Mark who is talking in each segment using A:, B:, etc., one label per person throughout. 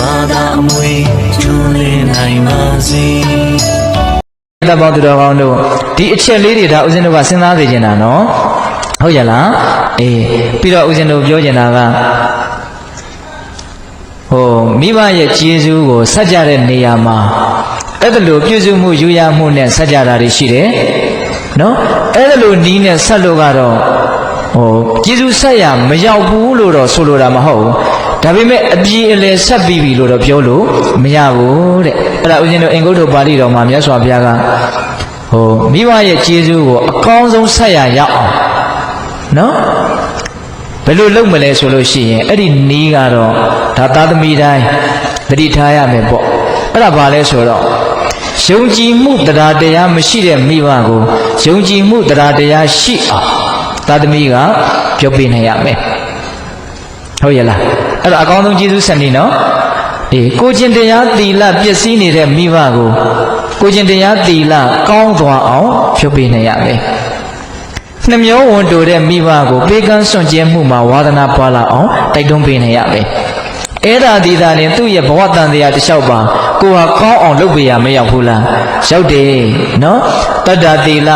A: ဘာသာအမွေကျွလင်းနိုင်ပါစေ
B: တပ်ပေါင်းသူတော်ကောင်းတို့ဒီအချက်လေးတွေဒါဦးဇင်းတို့ကစဉ်းစားစေချင်တာနော်ဟုတ်ရလားအေးပြီးတော့ဦးဇင်းတို့ပြောချင်တာကဟိုမိဘရဲ့ကျေးဇူးကိုဆက်ကြတဲ့နေရာမှာအဲ့ဒါလိုပြုစုမှုယူရမှုနဲ့ဆက်ကြတာတွေရှိတယ်နော်အဲ့ဒါလိုနီးနဲ့ဆက်လို့ကတော့ဟိုကျေးဇူးဆက်ရမရောက်ဘူးလို့တော့ဆိုလိုတာမဟုတ်ဘူး ဒါပေမဲ့အပြည်အလယ်ဆက်ပြီးပြီလို့တော့ပြောလို့မရဘူးတဲ့အဲ့ဒါဦးဇင်းတို့အင်္ဂုတ္တပါဠိတော်မှာမြတ်စွာဘုရားကဟိုမိဘရဲ့ကျေးဇူးကိုအကောင်းဆုံးဆက်ရရအောင်နော်ဘယ်လိုလုပ်မလဲဆိုလို့ရှိရင်အဲ့ဒီနီးကတော့ဒါသားသမီးတိုင်းသတိထားရမယ်ပေါ့အဲ့ဒါဘာလဲဆိုတော့ယုံကြည်မှုတရားတရားမရှိတဲ့မိဘကိုယုံကြည်မှုတရားတရားရှိအောင်သားသမီးကပြောပြနိုင်ရမယ်ဟုတ်ရဲ့လား အဲ့ဒါအကောင်းဆုံးကျေးဇူးဆက်နေနော်အေးကိုကျင်တရားသီလပျက်စီးနေတဲ့မိဘကိုကိုကျင်တရားသီလကောင်းသွားအောင်ပြောပြနိုင်ရမယ်နှမျောဝန်တိုတဲ့မိဘကိုပေးကမ်းစွန့်ကြဲမှုမှာဝါသနာပွားလာအောင်တိုက်တွန်းပေးနိုင်ရမယ် အဲ့ဒါဒီသာရင်သူ့ရဲ့ဘဝတန်တရားတစ်လျှောက်ပါကိုဟာကောင်းအောင်လုပ်ပေးရမရောက်ဘူးလားရောက်တယ်နော်တတ္တတိလ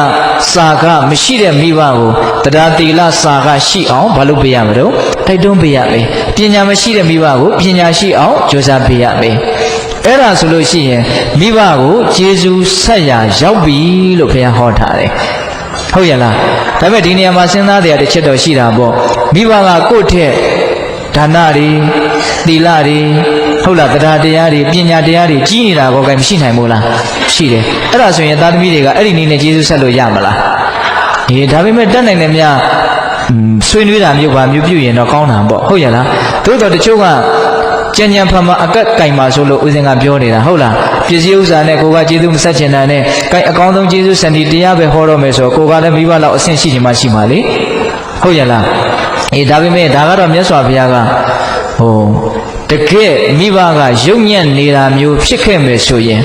B: စာကမရှိတဲ့မိဘကိုတတ္တတိလစာကရှိအောင်ဘာလုပ်ပေးရမလို့တိုက်တွန်းပေးရမယ်ပညာမရှိတဲ့မိဘကိုပညာရှိအောင်ကြိုးစားပေးရမယ်အဲ့ဒါဆိုလို့ရှိရင်မိဘကိုကျေးဇူးဆက်ရရောက်ပြီလို့ဘုရားဟောထားတယ်ဟုတ်ရလားဒါပေမဲ့ဒီနေရာမှာစဉ်းစားတရားတစ်ချက်တော့ရှိတာပေါ့မိဘကကိုယ့်ထက်ဒါနတွေ သီလတွေဟုတ်လားတရားတရားတွေပညာတရားတွေကြီးနေတာကောကဲမရှိနိုင်ဘူးလားရှိတယ်အဲ့ဒါဆိုရင်သားသမီးတွေကအဲ့ဒီနည်းနဲ့ကျေးဇူးဆက်လို့ရမလားအေးဒါပေမဲ့တတ်နိုင်တယ်များอืมဆွေးနွေးတာမျိုးပါမျိုးပြုရင်တော့ကောင်းတာပေါ့ဟုတ်ရလားသို့တော့တချို့ကကြံကြံဖန်ဖန်အကက်ကင်ပါဆိုလို့ဦးဇင်ကပြောနေတာဟုတ်လားပစ္စည်းဥစ္စာနဲ့ကိုကကျေးဇူးမဆက်ချင်တာနဲ့ကင်အကောင်းဆုံးကျေးဇူးစံတီတရားပဲဟောတော့မယ်ဆိုတော့ကိုကလည်းမိဘလောက်အဆင့်ရှိချင်မှရှိပါလေဟုတ်ရလားအေးဒါပေမဲ့ဒါကတော့မြတ်စွာဘုရားက ဟိုတကယ်မိဘကယုံညံ့နေတာမျိုးဖြစ်ခဲ့မယ်ဆိုရင်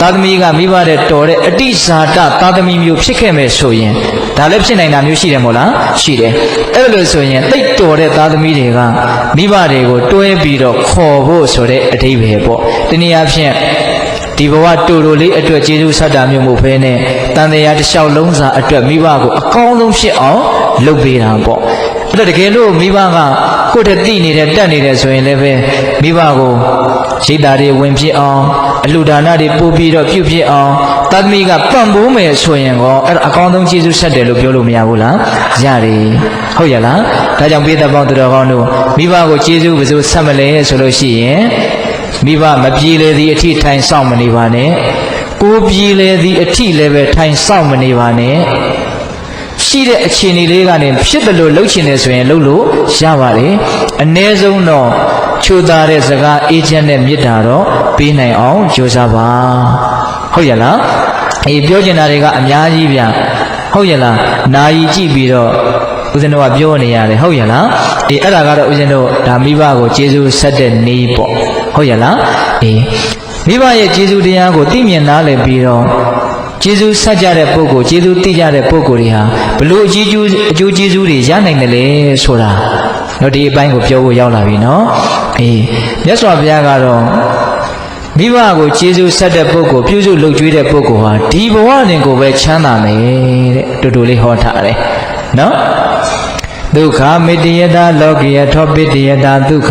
B: သာသမီကမိဘတဲ့တော်တဲ့အတိဇာတသာသမီမျိုးဖြစ်ခဲ့မယ်ဆိုရင်ဒါလည်းဖြစ်နိုင်တာမျိုးရှိတယ်မို့လားရှိတယ်အဲ့လိုဆိုရင်တိတ်တော်တဲ့သာသမီတွေကမိဘတွေကိုတွဲပြီးတော့ခေါ်ဖို့ဆိုတဲ့အဓိပ္ပာယ်ပေါ့တနည်းအားဖြင့်ဒီဘဝတူတူလေးအတွက်ကျေးဇူးဆက်တာမျိုးမဟုတ်ဘဲနဲ့တန်တရားတစ်လျှောက်လုံးစာအတွက်မိဘကိုအကောင်းဆုံးဖြစ်အောင်လုပ်ပေးတာပေါ့ အဲ့တော့တကယ်လို့မိဘကကိုယ့်တည်းသိနေတဲ့တက်နေတယ်ဆိုရင်လည်းပဲမိဘကိုရိတ်တာတွေဝင်ဖြစ်အောင်အလှဒါနတွေပို့ပြီးတော့ပြုဖြစ်အောင်သတ္တမိကပံ့ပိုးမယ်ဆိုရင်ကောအဲ့ဒါအကောင်းဆုံးကျေးဇူးဆက်တယ်လို့ပြောလို့မရဘူးလားရတယ်ဟုတ်ရလားဒါကြောင့်ပိဿပေါင်းသူတော်ကောင်းတို့မိဘကိုကျေးဇူးဘယ်လိုဆက်မလဲဆိုလို့ရှိရင်မိဘမပြေလေသည်အထိထိုင်ဆောင်မနေပါနဲ့ကိုပြေလေသည်အထိလည်းပဲထိုင်ဆောင်မနေပါနဲ့ ရှိတဲ့အခြေအနေလေးကနေဖြစ်တယ်လို့လှုပ်ချင်တယ်ဆိုရင်လှုပ်လို့ရပါတယ်အ ਨੇ ဆုံးတော့ချိုးသားတဲ့စကားအေးချမ်းတဲ့မေတ္တာတော့ပေးနိုင်အောင်ကြိုးစားပါဟုတ်ရလားအေးပြောချင်တာတွေကအများကြီးဗျဟုတ်ရလားနာယီကြည့်ပြီးတော့ဦးဇင်းတို့ကပြောနေရတယ်ဟုတ်ရလားအေးအဲ့ဒါကတော့ဦးဇင်းတို့ဒါမိဘကိုကျေးဇူးဆက်တဲ့နေပေါ့ဟုတ်ရလားအေးမိဘရဲ့ကျေးဇူးတရားကိုသိမြင်နားလည်ပြီးတော့ ကျေးဇူးဆက်ကြတဲ့ပုဂ္ဂိုလ်ကျေးဇူးသိကြတဲ့ပုဂ္ဂိုလ်တွေဟာဘလို့အကျိုးအကျိုးကျေးဇူးတွေရနိုင်တယ်လေဆိုတာတော့ဒီအပိုင်းကိုပြောဖို့ရောက်လာပြီနော်အေးမြတ်စွာဘုရားကတော့မိဘကိုကျေးဇူးဆက်တဲ့ပုဂ္ဂိုလ်ပြုစုလုပ်ကြွေးတဲ့ပုဂ္ဂိုလ်ဟာဒီဘဝတွင်ကိုပဲချမ်းသာမယ်တဲ့တူတူလေးဟောထားတယ်နော်ဒုက္ခမေတ္တယတာလောကိယထောပိတ္တယတာဒုက္ခ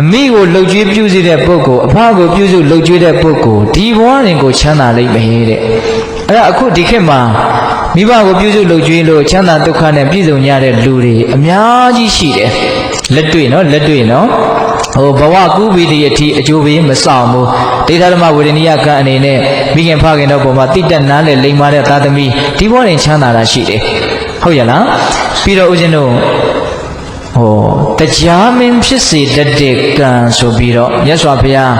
B: အမိကိုလှုပ်ကြွေးပြုစုတဲ့ပုဂ္ဂိုလ်အဖကိုပြုစုလှုပ်ကြွေးတဲ့ပုဂ္ဂိုလ်ဒီဘဝတွင်ကိုချမ်းသာလိမ့်မယ်တဲ့အဲ့ဒါအခုဒီခေတ်မှာမိဘကိုပြုစုလှုပ်ကြွေးလို့ချမ်းသာဒုက္ခနဲ့ပြည့်စုံကြတဲ့လူတွေအများကြီးရှိတယ်လက်တွေ့နော်လက်တွေ့နော်ဟိုဘဝကူးပြီးတည်းအထိအကျိုးပေးမဆောင်ဘူးဒိဋ္ဌဓမ္မဝေဒနိယကံအနေနဲ့မိခင်ဖခင်တို့ပုံမှာတိတက်နားနဲ့လိမ်မာတဲ့သာသမီဒီဘဝတွင်ချမ်းသာတာရှိတယ်ဟုတ်ရလားပြီးတော့ဦးဇင်းတို့ ဟိုတရားမင်းဖြစ်စေတတ်တဲ့ကံဆိုပြီးတော့မြတ်စွာဘုရား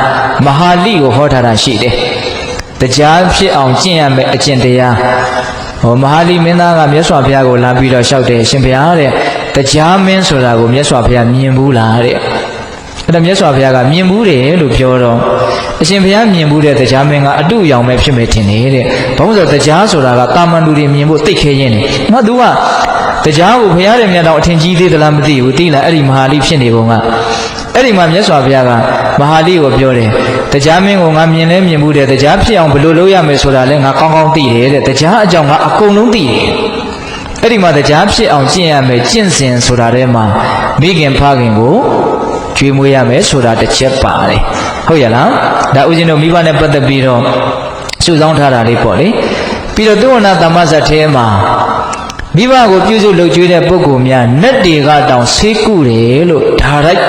B: မဟာလိကိုဟောထားတာရှိတယ်တရားဖြစ်အောင်ကျင့်ရမယ်အကျင့်တရားဟောမဟာလိမင်းသားကမြတ်စွာဘုရားကိုလာပြီးတော့လျှောက်တယ်ရှင်ဘုရားတဲ့တရားမင်းဆိုတာကိုမြတ်စွာဘုရားမြင်ဘူးလားတဲ့အဲ့ဒါမြတ်စွာဘုရားကမြင်ဘူးတယ်လို့ပြောတော့အရှင်ဘုရားမြင်ဘူးတဲ့တရားမင်းကအတုအယောင်ပဲဖြစ်မယ်ထင်တယ်တဲ့ဘာလို့ဆိုတော့တရားဆိုတာကတာမန်လူတွေမြင်ဖို့သိခဲရင်းတယ်ငါသူက တရားကိုဘုရားရဲ့မြတ်တော်အထင်ကြီးသေးသလားမသိဘူးသိလားအဲ့ဒီမဟာလိဖြစ်နေပုံကအဲ့ဒီမှာမြတ်စွာဘုရားကမဟာလိကိုပြောတယ်တရားမင်းကိုငါမြင်လဲမြင်မှုတယ်တရားဖြစ်အောင်ဘယ်လိုလုပ်ရမယ်ဆိုတာလဲငါကောင်းကောင်းသိတယ်တဲ့တရားအကြောင်းငါအကုန်လုံးသိတယ်အဲ့ဒီမှာတရားဖြစ်အောင်ကျင့်ရမယ်ကျင့်စဉ်ဆိုတာထဲမှာမိခင်ဖခင်ကိုကျွေးမွေးရမယ်ဆိုတာတစ်ချက်ပါတယ်ဟုတ်ရလားဒါဥစဉ်တို့မိဘနဲ့ပတ်သက်ပြီးတော့စုဆောင်းထားတာလေးပေါ့လေပြီးတော့သုဝနာသမ္မဇတ်ထဲမှာ မိဘကိုပြုစုလုပ်ကျွေးတဲ့ပုဂ္ဂိုလ်များနတ်တွေကတောင်ဆေးကုတယ်လို့ဒါရိုက်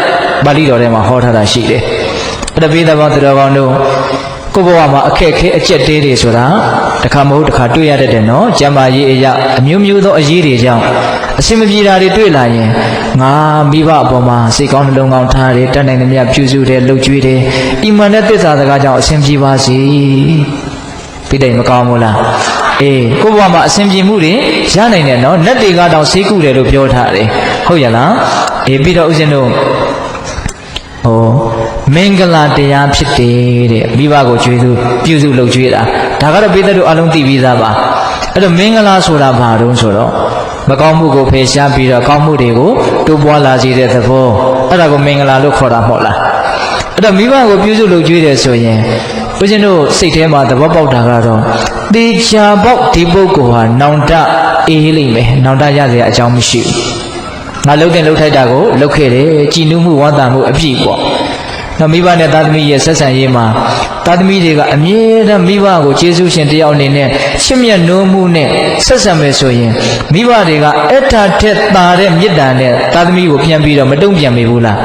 B: ပါဠိတော်ထဲမှာဟောထားတာရှိတယ်အဲ့ဒါပိသဘောသူတော်ကောင်းတို့ကိုယ့်ဘဝမှာအခက်အခဲအကျက်တေးတွေဆိုတာတစ်ခါမဟုတ်တစ်ခါတွေ့ရတတ်တယ်နော်ကျမ်းမာရေးအရာအမျိုးမျိုးသောအရေးတွေကြောင့်အစင်မပြေတာတွေတွေ့လာရင်ငါမိဘအပေါ်မှာစိတ်ကောင်းနှလုံးကောင်းထားတယ်တတ်နိုင်သမျှပြုစုတယ်လှုပ်ကြွေးတယ်အီမန်နဲ့သစ္စာစကားကြောင့်အစင်ပြေပါစေပြတယ်မကောင်းဘူးလား အေးကိုယ့်ဘဝမှာအစဉ်ပြေမှုတွေရနိုင်တယ်နော်လက်တွေကတော့ဆေးကုတယ်လို့ပြောထားတယ်ဟုတ်ရလားအေးပြီးတော့ဦးဇင်းတို့ဟောမင်္ဂလာတရားဖြစ်တယ်တဲ့မိဘကိုကျွေးစုပြုစုလုပ်ကျွေးတာဒါကတော့ပိသက်တို့အလုံးသိပြီးသားပါအဲ့တော့မင်္ဂလာဆိုတာဘာတုံးဆိုတော့မကောင်းမှုကိုဖယ်ရှားပြီးတော့ကောင်းမှုတွေကိုတိုးပွားလာစေတဲ့သဘောအဲ့ဒါကိုမင်္ဂလာလို့ခေါ်တာမဟုတ်လားအဲ့တော့မိဘကိုပြုစုလုပ်ကျွေးတယ်ဆိုရင် ဦးဇင်းတို့စိတ်ထဲမှာသဘောပေါက်တာကတော့တေချာပေါက်ဒီပုဂ္ဂိုလ်ဟာနောင်တအေးလိမ့်မယ်နောင်တရစရာအကြောင်းမရှိဘူးငါလှုပ်တဲ့လှုပ်ထိုက်တာကိုလှုပ်ခဲ့တယ်ကြည်နူးမှုဝမ်းသာမှုအပြည့်ပေါ့နော်မိဘနဲ့သားသမီးရဲ့ဆက်ဆံရေးမှာသားသမီးတွေကအမြဲတမ်းမိဘကိုကျေးဇူးရှင်တယောက်အနေနဲ့ရှစ်မြတ်နိုးမှုနဲ့ဆက်ဆံမယ်ဆိုရင်မိဘတွေကအထာထက်သာတဲ့မေတ္တာနဲ့သားသမီးကိုပြန်ပြီးတော့မတုံ့ပြန်မိဘူးလား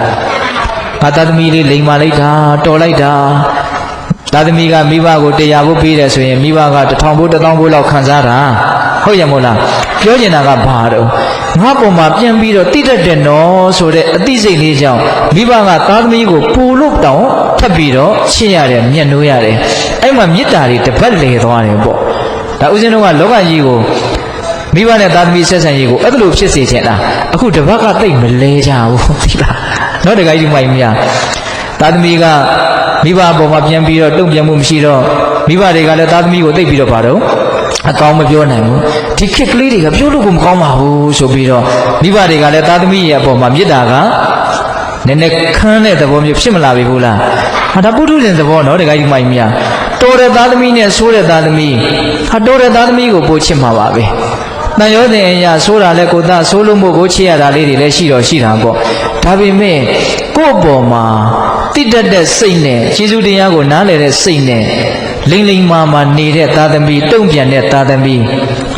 B: ငါသားသမီးလေးလိန်မာလိုက်တာတော်လိုက်တာ သားသမီးကမိဘကိုတရားဖို့ပေးတယ်ဆိုရင်မိဘကတစ်ထောင်ဖို့တစ်သောင်းဖို့လောက်ခံစားတာဟုတ်ရမို့လားပြောချင်တာကဘာတော့ငါပုံမှာပြန်ပြီးတော့တိတတ်တယ်နော်ဆိုတဲ့အသိစိတ်လေးကြောင့်မိဘကသားသမီးကိုပူလို့တောင်ထပ်ပြီးတော့ချစ်ရတယ်မျက်နှိုးရတယ်အဲ့မှာမေတ္တာတွေတပတ်လေသွားတယ်ပေါ့ဒါဥစဉ်တော့ကလောကကြီးကိုမိဘနဲ့သားသမီးဆက်ဆံရေးကိုအဲ့လိုဖြစ်စေချင်တာအခုတပတ်ကတိတ်မလဲကြဘူးသိလားနော်တခါကြီးမိုင်မရ သားသမီးကမိဘအပေါ်မှာပြန်ပြီးတော့တုံ့ပြန်မှုမရှိတော့မိဘတွေကလည်းသားသမီးကိုတိတ်ပြီးတော့ပါတော့အကောင်းမပြောနိုင်ဘူးဒီခက်ကလေးတွေကပြောလို့ကိုမကောင်းပါဘူးဆိုပြီးတော့မိဘတွေကလည်းသားသမီးရဲ့အပေါ်မှာမေတ္တာကနည်းနည်းခန်းတဲ့သဘောမျိုးဖြစ်မလာပြီဘူးလားဟာဒါပုထုဇဉ်သဘောနော်တခါကြီးမိုင်မြတော်တဲ့သားသမီးနဲ့ဆိုးတဲ့သားသမီးဟာတော်တဲ့သားသမီးကိုပို့ချစ်မှာပါပဲတန်ရောတဲ့အရာဆိုးတာလဲကိုသားဆိုးလို့မို့ကိုချစ်ရတာလေးတွေလည်းရှိတော့ရှိတာပေါ့ဒါပေမဲ့ကိုယ့်ပေါ်မှာ တိတတ်တဲ့စိတ်နဲ့ကျေးဇူးတရားကိုနားလည်တဲ့စိတ်နဲ့လိမ့်လိမ့်မာမာနေတဲ့သားသမီးတုံ့ပြန်တဲ့သားသမီး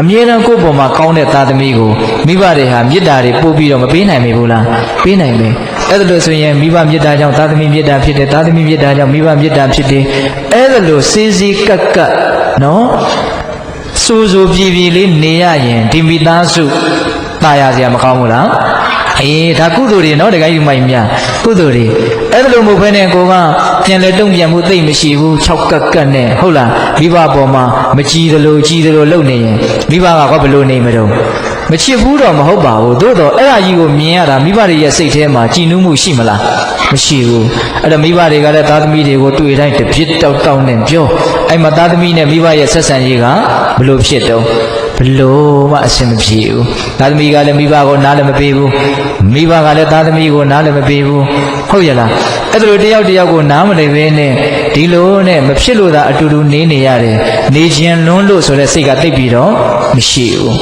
B: အမြဲတမ်းကိုယ့်ပေါ်မှာကောင်းတဲ့သားသမီးကိုမိဘတွေဟာမေတ္တာတွေပို့ပြီးတော့မပေးနိုင်မိဘူးလားပေးနိုင်မယ်အဲ့ဒါလို့ဆိုရင်မိဘမေတ္တာကြောင့်သားသမီးမေတ္တာဖြစ်တယ်သားသမီးမေတ္တာကြောင့်မိဘမေတ္တာဖြစ်တယ်အဲ့ဒါလို့စေးစေးကက်ကက်နော်စူးစူးပြည်ပြည်လေးနေရရင်ဒီမိသားစုตายရစရာမကောင်းဘူးလား အေးဒါကုသိုလ်တွေနော်တခါယူမိုက်များကုသိုလ်တွေအဲ့ဒါလိုမဟုတ်ဘဲနဲ့ကိုကပြန်လဲတုံ့ပြန်မှုသိမ့်မရှိဘူး၆ကက်ကက်နဲ့ဟုတ်လားမိဘပေါ်မှာမကြည်သလိုကြည်သလိုလုပ်နေရင်မိဘကဟောဘယ်လိုနေမတော့မချစ်ဘူးတော့မဟုတ်ပါဘူးသို့တော့အဲ့ဒါကြီးကိုမြင်ရတာမိဘတွေရဲ့စိတ်ထဲမှာကြည်နူးမှုရှိမလားမရှိဘူးအဲ့တော့မိဘတွေကလည်းသားသမီးတွေကိုတွေ့တိုင်းတပြစ်တောက်တောက်နဲ့ပြောအဲ့မှာသားသမီးနဲ့မိဘရဲ့ဆက်ဆံရေးကဘလို့ဖြစ်တော့ ဘလို့မှအဆင်မပြေဘူးသားသမီးကလည်းမိဘကိုနားလည်းမပေးဘူးမိဘကလည်းသားသမီးကိုနားလည်းမပေးဘူးဟုတ်ရလားအဲ့ဒါလိုတယောက်တယောက်ကိုနားမလည်ဘဲနဲ့ဒီလိုနဲ့မဖြစ်လို့သာအတူတူနေနေရတယ်နေခြင်းလွန်းလို့ဆိုတဲ့စိတ်ကတိတ်ပြီးတော့မရှိဘူး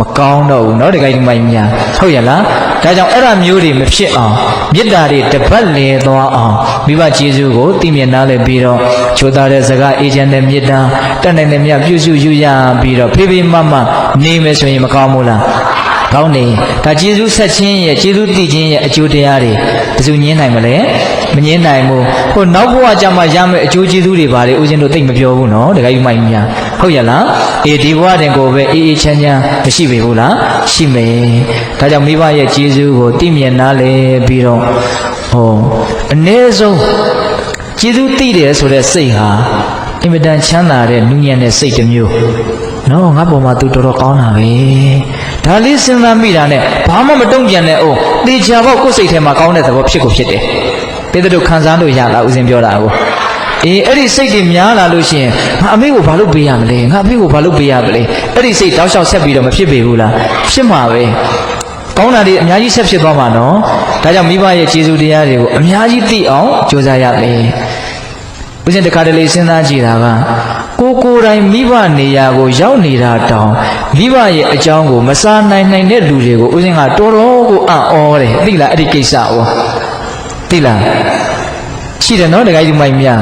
B: မကောင်းတော့ဘူးเนาะတကယ်ဒီမိုင်းများဟုတ်ရလားဒါကြောင့်အဲ့ဒါမျိုးတွေမဖြစ်အောင်မေတ္တာတွေတပတ်လည်သွားအောင်မိဘကျေးဇူးကိုသိမြင်နားလည်ပြီးတော့ချိုးသားတဲ့စကားအေးချမ်းတဲ့မေတ္တာတတ်နိုင်တဲ့မြတ်ပြုစုယူရပြီးတော့ဖေးဖေးမမနေမယ်ဆိုရင်မကောင်းဘူးလားကောင်းနေဒါကျေးဇူးဆက်ခြင်းရဲ့ကျေးဇူးတည်ခြင်းရဲ့အကျိုးတရားတွေဘယ်သူညင်းနိုင်မလဲမငင်းနိုင်ဘူးဟိုနောက်ဘဝကျမှရမယ့်အကျိုးကျေးဇူးတွေဘာတွေဦးဇင်းတို့သိမပြောဘူးနော်တခါယူမိုင်းများ ဟုတ်ရလားအေးဒီဘဝတင်ကိုပဲအေးအေးချမ်းချမ်းမရှိပေဘူးလားရှိမယ်ဒါကြောင့်မိဘရဲ့ကျေးဇူးကိုသိမြင်နားလည်ပြီးတော့ဟောအ ਨੇ ဆုံးကျေးဇူးသိတယ်ဆိုတဲ့စိတ်ဟာအင်မတန်ချမ်းသာတဲ့နူးညံ့တဲ့စိတ်တစ်မျိုးနော်ငါပေါ်မှာ तू တော်တော်ကောင်းတာပဲဒါလေးစဉ်းစားမိတာနဲ့ဘာမှမတုံ့ပြန်နဲ့အိုးတေချာပေါ့ကိုယ်စိတ်ထဲမှာကောင်းတဲ့သဘောဖြစ်ကိုဖြစ်တယ်တေတို့ခံစားလို့ရလားဦးဇင်းပြောတာကို အေးအဲ့ဒီစိတ်တွေများလာလို့ရှိရင်ငါအမေကိုဘာလို့ပေးရမလဲငါအဖေကိုဘာလို့ပေးရမလဲအဲ့ဒီစိတ်တောက်လျှောက်ဆက်ပြီးတော့မဖြစ်ပေဘူးလားဖြစ်မှာပဲကောင်းတာတွေအများကြီးဆက်ဖြစ်သွားမှာနော်ဒါကြောင့်မိဘရဲ့ကျေးဇူးတရားတွေကိုအများကြီးသိအောင်ကြိုးစားရမယ်ဦးဇင်းတခါတလေစဉ်းစားကြည့်တာကကိုကိုယ်တိုင်မိဘနေရာကိုရောက်နေတာတောင်မိဘရဲ့အကြောင်းကိုမစားနိုင်နိုင်တဲ့လူတွေကိုဦးဇင်းကတော်တော်ကိုအံ့ဩတယ်သိလားအဲ့ဒီကိစ္စကိုသိလား ရှိတယ်နော်တခါကြီးမိုင်များ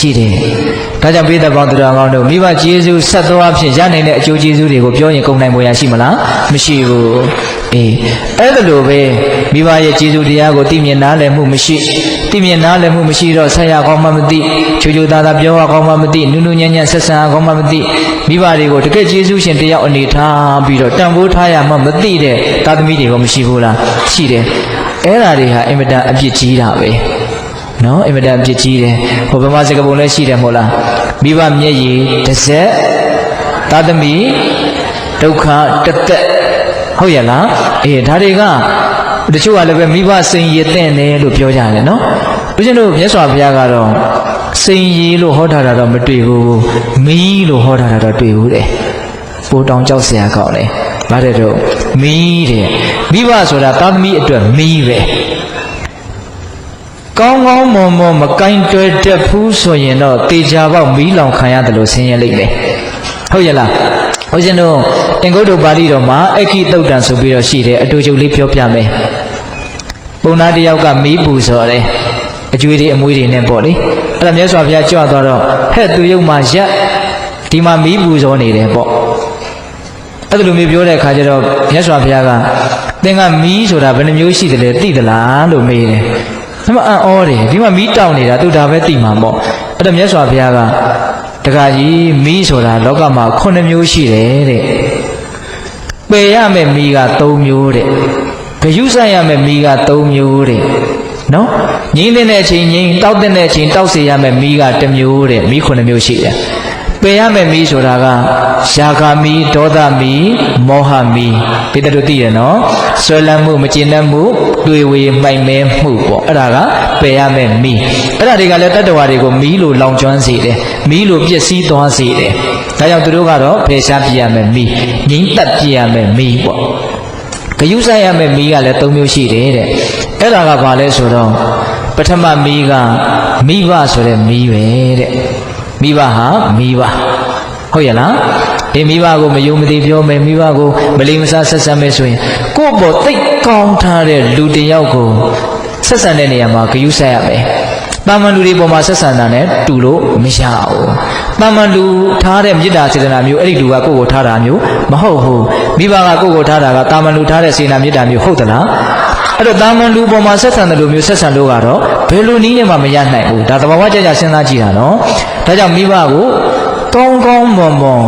B: ရှိတယ်ဒါကြောင့်ပိဿပေါင်းသူတော်ကောင်းတို့မိဘကျေးဇူးဆက်သွားဖြင့်ရနိုင်တဲ့အကျိုးကျေးဇူးတွေကိုပြောရင်ကုန်နိုင်ပေါ်ရရှိမလားမရှိဘူးအေးအဲ့ဒါလိုပဲမိဘရဲ့ကျေးဇူးတရားကိုသိမြင်နားလည်မှုမရှိသိမြင်နားလည်မှုမရှိတော့ဆက်ရကောင်းမှမသိချိုချိုသားသားပြောရကောင်းမှမသိနုနုညံ့ညံ့ဆက်ဆံရကောင်းမှမသိမိဘတွေကိုတကယ်ကျေးဇူးရှင်တရားအနေထားပြီးတော့တန်ဖိုးထားရမှမသိတဲ့သာသမီတွေကမရှိဘူးလားရှိတယ်အဲ့ဒါတွေဟာအင်မတန်အပြစ်ကြီးတာပဲ နော်အင်မတန်ပြစ်ကြီးတယ်ဟိုဗမာစကားပုံလည်းရှိတယ်မဟုတ်လားမိဘမျက်ရည်တစ်စက်သာသမီဒုက္ခတစ်သက်ဟုတ်ရလားအေးဒါတွေကတချို့ကလည်းပဲမိဘစိန်ရည်တင့်တယ်လို့ပြောကြတယ်နော်ဦးဇင်းတို့မြတ်စွာဘုရားကတော့စိန်ရည်လို့ဟောထားတာတော့မတွေ့ဘူးမီးလို့ဟောထားတာတော့တွေ့ဘူးတဲ့ပိုတောင်ကြောက်စရာကောင်းတယ်ဘာတဲ့တော့မီးတဲ့မိဘဆိုတာသာသမီအတွက်မီးပဲ ကောင်းကောင်းမွန်မွန်မကင်တွယ်တတ်ဘူးဆိုရင်တော့တေချာပေါက်မီးလောင်ခံရတယ်လို့ဆင်းရဲလိမ့်မယ်ဟုတ်ရဲ့လားဦးဇင်းတို့အင်္ဂုတ္တပါဠိတော်မှာအခိတုတ်တန်ဆိုပြီးတော့ရှိတယ်အတူချုပ်လေးပြောပြမယ်ပုံနာတစ်ယောက်ကမီးပူစော်တယ်အကျွေးတွေအမွေးတွေနဲ့ပေါ့လေအဲ့ဒါမြတ်စွာဘုရားကြွသွားတော့ဟဲ့သူရုပ်မှာရက်ဒီမှာမီးပူစော်နေတယ်ပေါ့အဲ့လိုမျိုးပြောတဲ့အခါကျတော့မြတ်စွာဘုရားကသင်ကမီးဆိုတာဘယ်နှမျိုးရှိတယ်လဲသိသလားလို့မေးတယ်။ ဒါမှအံ့ဩတယ်ဒီမှာမီးတောက်နေတာသူဒါပဲသိမှာပေါ့။အဲ့တော့မြတ်စွာဘုရားကတခါကြီးမီးဆိုတာလောကမှာခုနှစ်မျိုးရှိတယ်တဲ့။ပယ်ရမယ့်မီးက၃မျိုးတဲ့။ဂယုဆိုင်ရမယ့်မီးက၃မျိုးတဲ့။နော်ငိမ့်တဲ့အချိန်ငိမ့်တောက်တဲ့အချိန်တောက်စေရမယ့်မီးကတစ်မျိုးတဲ့မီးခုနှစ်မျိုးရှိတယ်။ ပယ်ရမယ့်မီးဆိုတာကယာဂမီးဒေါသမီးမောဟမီးပိတ္တတို့သိရနော်ဆွဲလန်းမှုမကျေနပ်မှုတွေ့ဝေမှိုက်မဲမှုပေါ့အဲ့ဒါကပယ်ရမယ့်မီးအဲ့ဒါတွေကလည်းတတ္တဝါတွေကိုမီးလိုလောင်ကျွမ်းစေတယ်မီးလိုပျက်စီးသွားစေတယ်ဒါကြောင့်သူတို့ကတော့ဖယ်ရှားပြရမယ့်မီးငိမ့်သက်ပြရမယ့်မီးပေါ့ဂယုဆိုင်ရမယ့်မီးကလည်း၃မျိုးရှိတယ်တဲ့အဲ့ဒါကဘာလဲဆိုတော့ပထမမီးကမိဘဆိုတဲ့မီးပဲတဲ့ မိဘဟာမိဘဟုတ်ရဲ့လားဒီမိဘကိုမယုံမသိပြောမယ်မိဘကိုမလိမ္မစားဆက်ဆံမယ်ဆိုရင်ကိုယ့်ဘောတိတ်ကောင်းထားတဲ့လူတစ်ယောက်ကိုဆက်ဆံတဲ့နေရာမှာဂယုဆိုင်ရမယ်တာမန်လူတွေပေါ်မှာဆက်ဆံတာနဲ့တူလို့မရဘူး။တာမန်လူထားတဲ့မေတ္တာစေတနာမျိုးအဲ့ဒီလူကကိုယ့်ကိုထားတာမျိုးမဟုတ်ဘူး။မိဘကကိုယ့်ကိုထားတာကတာမန်လူထားတဲ့စေတနာမေတ္တာမျိုးဟုတ်သလား။အဲ့တော့တာမန်လူပေါ်မှာဆက်ဆံတယ်လို့မျိုးဆက်ဆံလို့ကတော့ဘယ်လိုနည်းနဲ့မှမရနိုင်ဘူး။ဒါသဘာဝကြကြစဉ်းစားကြည့်တာနော်။ ဒါကြောင့်မိဘကိုကောင်းကောင်းမွန်မွန်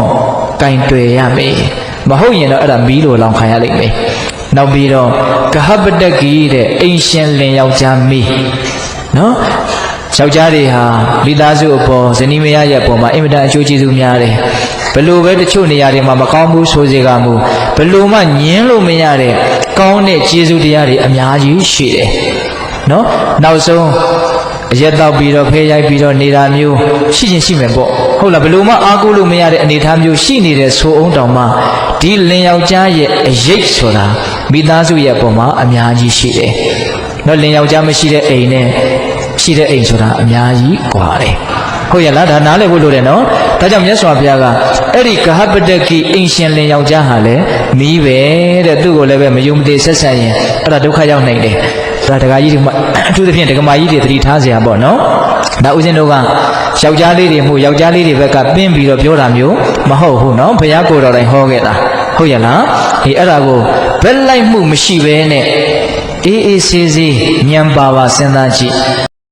B: ကင်တွယ်ရမယ်။မဟုတ်ရင်တော့အဲ့ဒါမီးလိုလောင်ခံရလိမ့်မယ်။နောက်ပြီးတော့ကဟပတကီတဲ့အိမ်ရှင်လင်ယောက်ျားမီးနော်ယောက်ျားတွေဟာမိသားစုအပေါ်ဇနီးမယားရဲ့အပေါ်မှာအင်မတန်အကျိုးကျေးဇူးများတယ်ဘလို့ပဲတချို့နေရာတွေမှာမကောင်းဘူးဆိုစေကမူဘလို့မှညင်းလို့မရတဲ့ကောင်းတဲ့ကျေးဇူးတရားတွေအများကြီးရှိတယ်နော်နောက်ဆုံး အရက်တောက်ပြီးတော့ဖဲရိုက်ပြီးတော့နေတာမျိုးရှိချင်းရှိမယ်ပေါ့ဟုတ်လားဘယ်လိုမှအားကိုးလို့မရတဲ့အနေအထားမျိုးရှိနေတဲ့ဆိုအောင်တောင်မှဒီလင်ယောက်ျားရဲ့အရေးဆိုတာမိသားစုရဲ့ပုံမှာအများကြီးရှိတယ်။နော်လင်ယောက်ျားမရှိတဲ့အိမ်နဲ့ရှိတဲ့အိမ်ဆိုတာအများကြီးကွာတယ်။ဟုတ်ရလားဒါနားလည်ဖို့လိုတယ်နော်။ဒါကြောင့်မြတ်စွာဘုရားကအဲ့ဒီကဟပတကိအိမ်ရှင်လင်ယောက်ျားဟာလည်းမိပဲတဲ့သူ့ကိုလည်းပဲမယုံမသေးဆက်ဆံရင်အဲ့ဒါဒုက္ခရောက်နိုင်တယ်။ ဒါဒကာကြီးတွေအထူးသဖြင့်ဒကမာကြီးတွေသတိထားစရာပေါ့နော်ဒါဦးဇင်းတို့ကယောက်ျားလေးတွေမှုယောက်ျားလေးတွေဘက်ကပင်းပြီးတော့ပြောတာမျိုးမဟုတ်ဘူးနော်ဘုရားကိုယ်တော်တိုင်ဟောခဲ့တာဟုတ်ရလားဒီအဲ့ဒါကိုဘက်လိုက်မှုမရှိဘဲနဲ့အေးအေးဆေးဆေးညံပါပါစဉ်းစားကြည့်